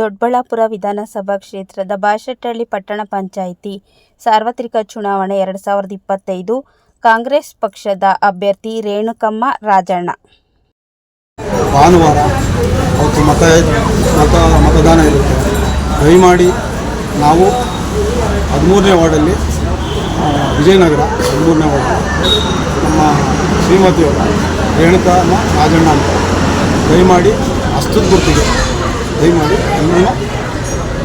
ದೊಡ್ಡಬಳ್ಳಾಪುರ ವಿಧಾನಸಭಾ ಕ್ಷೇತ್ರದ ಬಾಶೆಟ್ಟಹಳ್ಳಿ ಪಟ್ಟಣ ಪಂಚಾಯಿತಿ ಸಾರ್ವತ್ರಿಕ ಚುನಾವಣೆ ಎರಡು ಸಾವಿರದ ಇಪ್ಪತ್ತೈದು, ಕಾಂಗ್ರೆಸ್ ಪಕ್ಷದ ಅಭ್ಯರ್ಥಿ ರೇಣುಕಮ್ಮ ರಾಜಣ್ಣ. ಭಾನುವಾರ ಅವತ್ತು ಮತ ಮತ, ಮತದಾನ ಇರುತ್ತೆ. ದಯಮಾಡಿ ನಾವು ಹದಿಮೂರನೇ ವಾರ್ಡಲ್ಲಿ ವಿಜಯನಗರ ಹದಿಮೂರನೇ ವಾರ್ಡ್, ನಮ್ಮ ಶ್ರೀಮತಿಯವರು ರೇಣುಕಮ್ಮ ರಾಜಣ್ಣ ಅಂತ. ದಯಮಾಡಿ ಹಸ್ತದ ಗುರುತಿಗೆ ದಯಮಾಡಿ ಎಲ್ಲರೂ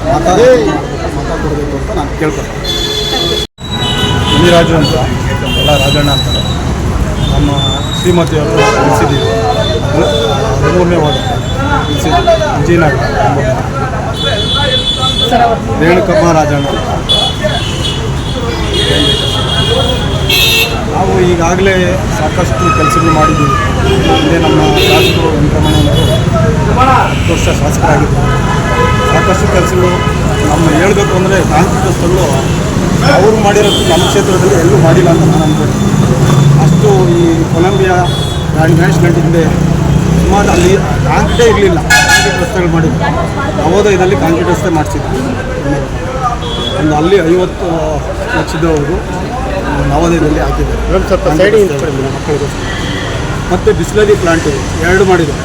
ಮತ ಮತ ಕೊಡಬೇಕು ಅಂತ ನಾನು ಕೇಳ್ಕೊಳ್ತೀನಿ. ಮುನಿರಾಜು ಅಂತ ಎಲ್ಲ ರಾಜಣ್ಣ ಅಂತ. ನಮ್ಮ ಶ್ರೀಮತಿಯವರು ನಿಲ್ಲಿಸಿದ್ದೀವಿ ಹದಿಮೂರನೇ ವಾರ್ಡ್ ನಿಲ್ಲಿಸಿದ್ದೀವಿ ವಿಜಯನಗರ. ರೇಣುಕಮ್ಮ ರಾಜಣ್ಣ. ನಾವು ಈಗಾಗಲೇ ಸಾಕಷ್ಟು ಕೆಲಸಗಳು ಮಾಡಿದ್ದೀವಿ. ಹಿಂದೆ ನಮ್ಮ ಶಾಸಕರು ವೆಂಕಟರಮಣಯ್ಯನವರು ಹತ್ತು ವರ್ಷ ಶಾಸಕರಾಗಿದ್ದರು. ಸಾಕಷ್ಟು ಕೆಲಸಗಳು ನಮ್ಮ ಹೇಳಬೇಕು ಅಂದರೆ ಸ್ಥಳಗಳು ಅವರು ಮಾಡಿರೋದು ನಮ್ಮ ಕ್ಷೇತ್ರದಲ್ಲಿ ಎಲ್ಲೂ ಮಾಡಿಲ್ಲ ಅಂತ ನಾನು ಅಂದ್ಕೊಂಡು ಅಷ್ಟು ಈ ಕೊಲಂಬಿಯಾ ರಾಣಿ ಗಣೇಶ್ ಹಿಂದೆ ಸುಮಾರು ಅಲ್ಲಿ ಕಾಂಕ್ರೀಟೇ ಇರಲಿಲ್ಲ. ಕಾಂಕ್ರೀಟ್ ರಸ್ತೆಗಳು ಮಾಡಿದ್ರು. ನವೋದಯದಲ್ಲಿ ಕಾಂಕ್ರೀಟ್ ರಸ್ತೆ ಮಾಡಿಸಿದ್ರು. ಒಂದು ಅಲ್ಲಿ ಐವತ್ತು ಲಕ್ಷದವರೆಗೂ ನವೋದಯದಲ್ಲಿ ಹಾಕಿದ್ದಾರೆ. ಮತ್ತೆ ಬಿಸ್ಲರಿ ಪ್ಲಾಂಟ್ ಎರಡು ಮಾಡಿದ್ದಾರೆ.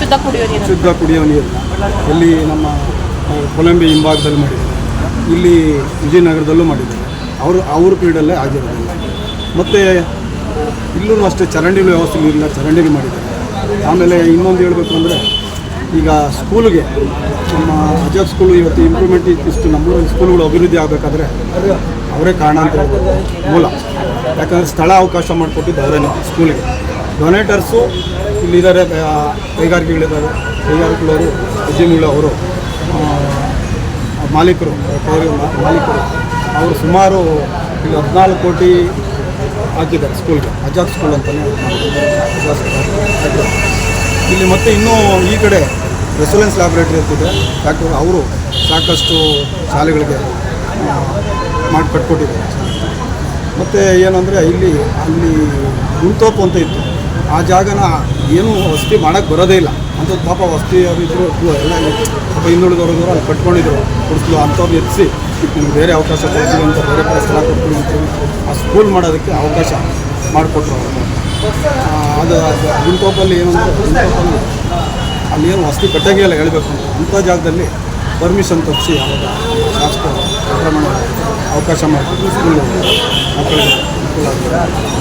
ಶುದ್ಧ ಕುಡಿಯೋ ನೀರು. ಶುದ್ಧ ಕುಡಿಯೋ ನೀರು. ಇಲ್ಲಿ ನಮ್ಮ ಕೊಲಂಬಿ ಹಿಂಭಾಗದಲ್ಲಿ ಮಾಡಿದ್ದಾರೆ. ಇಲ್ಲಿ ವಿಜಯನಗರದಲ್ಲೂ ಮಾಡಿದ್ದಾರೆ. ಅವರು ಅವ್ರ ಪೀರಿಯಡಲ್ಲೇ ಆಗಿರೋದಿಲ್ಲ ಮತ್ತು ಇಲ್ಲೂ ಅಷ್ಟೇ ಚರಂಡಿಗಳು ವ್ಯವಸ್ಥೆ ಇಲ್ಲ ಚರಂಡಿಗಳು ಮಾಡಿದ್ದಾರೆ. ಆಮೇಲೆ ಇನ್ನೊಂದು ಹೇಳಬೇಕು ಅಂದರೆ ಈಗ ಸ್ಕೂಲ್ಗೆ ನಮ್ಮ ಅಜಾಬ್ ಸ್ಕೂಲ್ ಇವತ್ತು ಇಂಪ್ರೂವ್ಮೆಂಟ್ ಇಷ್ಟು ನಮ್ಮ ಸ್ಕೂಲ್ಗಳು ಅಭಿವೃದ್ಧಿ ಆಗಬೇಕಾದ್ರೆ ಅವರೇ ಕಾರಣ ಅಂತ ಮೂಲ. ಯಾಕಂದರೆ ಸ್ಥಳ ಅವಕಾಶ ಮಾಡಿಕೊಟ್ಟಿದ್ದು ಅವರೇನೆ ಸ್ಕೂಲಿಗೆ. ಡೊನೇಟರ್ಸು ಇಲ್ಲಿದ್ದಾರೆ ಕೈಗಾರಿಕೆಗಳಿದ್ದಾರೆ ಕೈಗಾರಿಕೆಗಳವರು, ಉದ್ಯಮಿಗಳು ಅವರು ಮಾಲೀಕರು ಮಾಲೀಕರು. ಅವರು ಸುಮಾರು ಈಗ ಹದಿನಾಲ್ಕು ಕೋಟಿ ಹಾಕಿದ್ದಾರೆ ಸ್ಕೂಲ್ಗೆ. ಅಜಾಬ್ ಸ್ಕೂಲ್ ಅಂತಲೇ. ಇಲ್ಲಿ ಮತ್ತೆ ಇನ್ನೂ ಈ ಕಡೆ ರೆಸೊಲೆನ್ಸ್ ಲ್ಯಾಬ್ರೇಟ್ರಿ ಅಂತಿದೆ ಯಾಕೆ ಅವರು ಸಾಕಷ್ಟು ಶಾಲೆಗಳಿಗೆ ಮಾಡಿ ಕಟ್ಕೊಟ್ಟಿದ್ದಾರೆ ಮತ್ತು ಏನಂದರೆ ಇಲ್ಲಿ, ಅಲ್ಲಿ ಗುಂತೋಪು ಅಂತ ಇತ್ತು. ಆ ಜಾಗನ ಏನು ವಸತಿ ಮಾಡೋಕ್ಕೆ ಬರೋದೇ ಇಲ್ಲ. ಅಂತ ಪಾಪ ವಸತಿ ಅವರಿದ್ದರು ಎಲ್ಲ ಪಾಪ ಹಿಂದುಳಿದವರು ಅಲ್ಲಿ ಕಟ್ಕೊಂಡಿದ್ರು. ಕೊಡಿಸ್ಲು ಅಂಥವ್ರು ಎತ್ತಿಸಿ ನಿಮ್ಗೆ ಬೇರೆ ಅವಕಾಶ ಕೊಡ್ತೀವಿ ಅಂತ ಬೇರೆ ಕಡೆ ಸ್ಥಳ ಕೊಡ್ತೀವಿ ಅಂತ ಆ ಸ್ಕೂಲ್ ಮಾಡೋದಕ್ಕೆ ಅವಕಾಶ ಮಾಡಿಕೊಟ್ರು ಅದು ಗುಂಟೋಪಲ್ಲಿ ಏನಂತ ಗುಂತೋಪಲ್ಲಿ ಅಲ್ಲಿ ಏನು ವಸತಿ ಇಲ್ಲ ಹೇಳಬೇಕು. ಅಂತ ಅಂಥ ಜಾಗದಲ್ಲಿ ಪರ್ಮಿಷನ್ ತಪ್ಪಿಸಿ ಅವಾಗ ಶಾಸಕ ಆಕ್ರಮಣ ಅವಕಾಶ ಮಾಡಿಕೊಂಡು ಸ್ಕೂಲ್ ಮಕ್ಕಳಿಗೆ ಅನುಕೂಲ ಆಗಿದೆ.